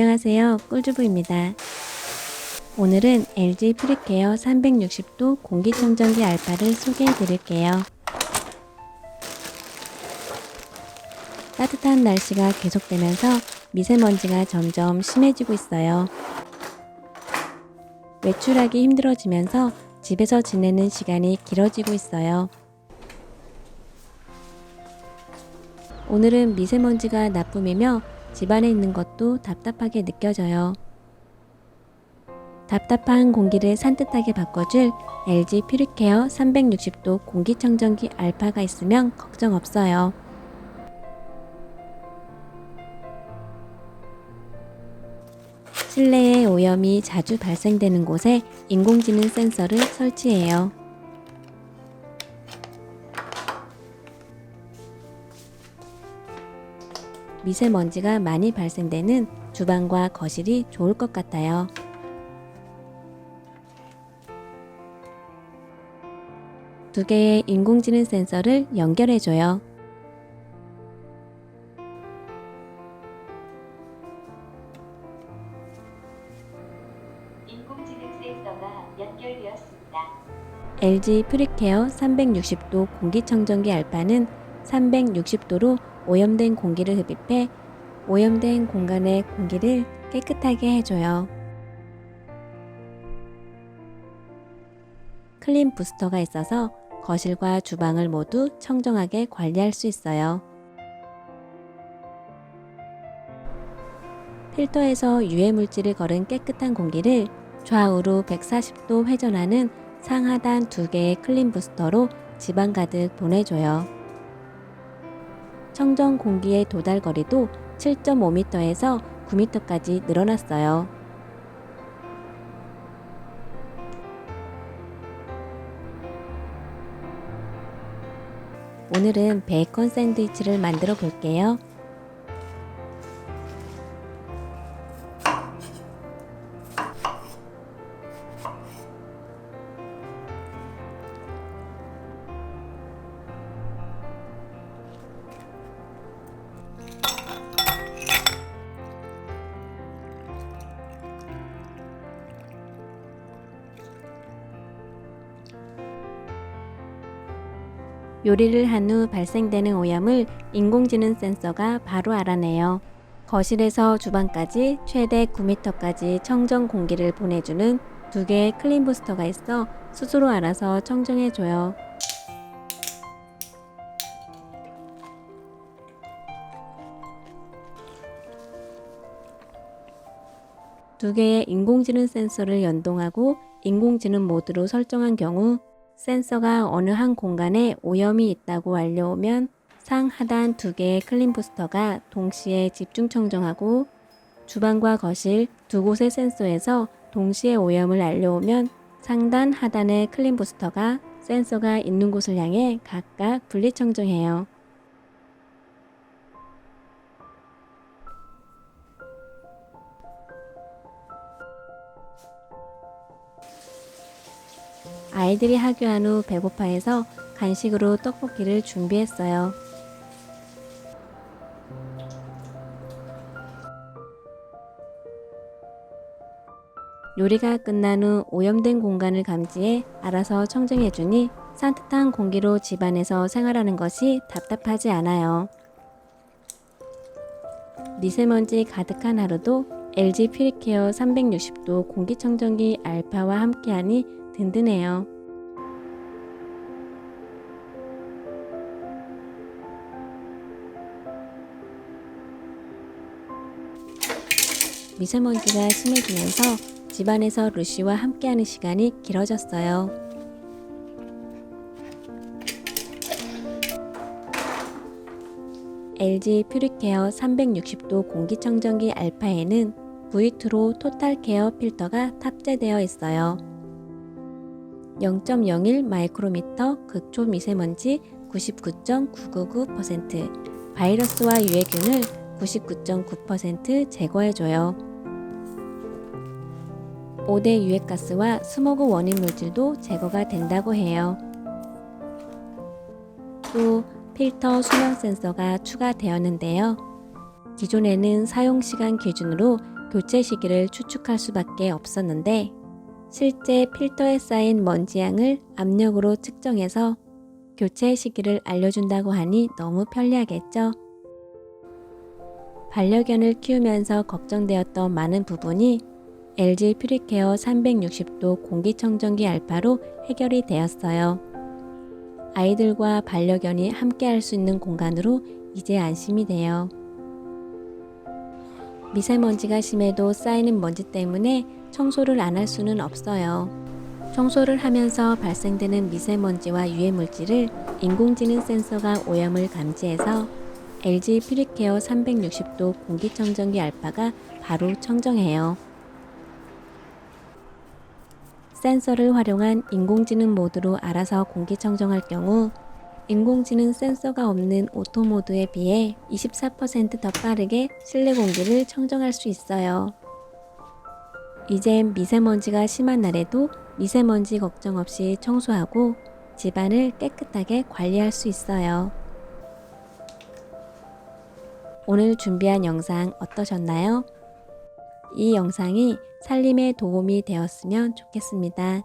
안녕하세요. 꿀주부입니다. 오늘은 LG 프리케어 360도 공기청정기 알파를 소개해 드릴게요. 따뜻한 날씨가 계속되면서 미세먼지가 점점 심해지고 있어요. 외출하기 힘들어지면서 집에서 지내는 시간이 길어지고 있어요. 오늘은 미세먼지가 나쁨이며 집안에 있는 것도 답답하게 느껴져요. 답답한 공기를 산뜻하게 바꿔줄 LG 퓨리케어 360도 공기청정기 알파가 있으면 걱정 없어요. 실내에 오염이 자주 발생되는 곳에 인공지능 센서를 설치해요. 미세먼지가 많이 발생되는 주방과 거실이 좋을 것 같아요. 두 개의 인공지능 센서를 연결해줘요. 인공지능 센서가 연결되었습니다. LG 프리케어 360도 공기청정기 알파는 360도로 오염된 공기를 흡입해 오염된 공간의 공기를 깨끗하게 해줘요. 클린 부스터가 있어서 거실과 주방을 모두 청정하게 관리할 수 있어요. 필터에서 유해 물질을 걸은 깨끗한 공기를 좌우로 140도 회전하는 상하단 두 개의 클린 부스터로 집안 가득 보내줘요. 청정 공기의 도달 거리도 7.5m에서 9m까지 늘어났어요. 오늘은 베이컨 샌드위치를 만들어 볼게요. 요리를 한 후 발생되는 오염을 인공지능 센서가 바로 알아내요. 거실에서 주방까지 최대 9m까지 청정 공기를 보내주는 두 개의 클린 부스터가 있어 스스로 알아서 청정해줘요. 두 개의 인공지능 센서를 연동하고 인공지능 모드로 설정한 경우 센서가 어느 한 공간에 오염이 있다고 알려오면 상 하단 두 개의 클린 부스터가 동시에 집중 청정하고 주방과 거실 두 곳의 센서에서 동시에 오염을 알려오면 상단 하단의 클린 부스터가 센서가 있는 곳을 향해 각각 분리 청정해요. 아이들이 학교한 후 배고파해서 간식으로 떡볶이를 준비했어요. 요리가 끝난 후 오염된 공간을 감지해 알아서 청정해주니 산뜻한 공기로 집안에서 생활하는 것이 답답하지 않아요. 미세먼지 가득한 하루도 LG 퓨리케어 360도 공기청정기 알파와 함께하니 든든해요. 미세먼지가 심해지면서 집안에서 루시와 함께하는 시간이 길어졌어요. LG 퓨리케어 360도 공기청정기 알파에는 V2로 토탈 케어 필터가 탑재되어 있어요. 0.01 마이크로미터 극초 미세먼지 99.999% 바이러스와 유해균을 99.9% 제거해줘요. 5대 유해가스와 스모그 원인 물질도 제거가 된다고 해요. 또 필터 수명 센서가 추가되었는데요. 기존에는 사용 시간 기준으로 교체 시기를 추측할 수밖에 없었는데 실제 필터에 쌓인 먼지 양을 압력으로 측정해서 교체 시기를 알려준다고 하니 너무 편리하겠죠? 반려견을 키우면서 걱정되었던 많은 부분이 LG 퓨리케어 360도 공기청정기 알파로 해결이 되었어요. 아이들과 반려견이 함께 할 수 있는 공간으로 이제 안심이 돼요. 미세먼지가 심해도 쌓이는 먼지 때문에 청소를 안 할 수는 없어요. 청소를 하면서 발생되는 미세먼지와 유해물질을 인공지능 센서가 오염을 감지해서 LG 퓨리케어 360도 공기청정기 알파가 바로 청정해요. 센서를 활용한 인공지능 모드로 알아서 공기청정할 경우 인공지능 센서가 없는 오토 모드에 비해 24%더 빠르게 실내 공기를 청정할 수 있어요. 이젠 미세먼지가 심한 날에도 미세먼지 걱정 없이 청소하고 집안을 깨끗하게 관리할 수 있어요. 오늘 준비한 영상 어떠셨나요? 이 영상이 살림에 도움이 되었으면 좋겠습니다.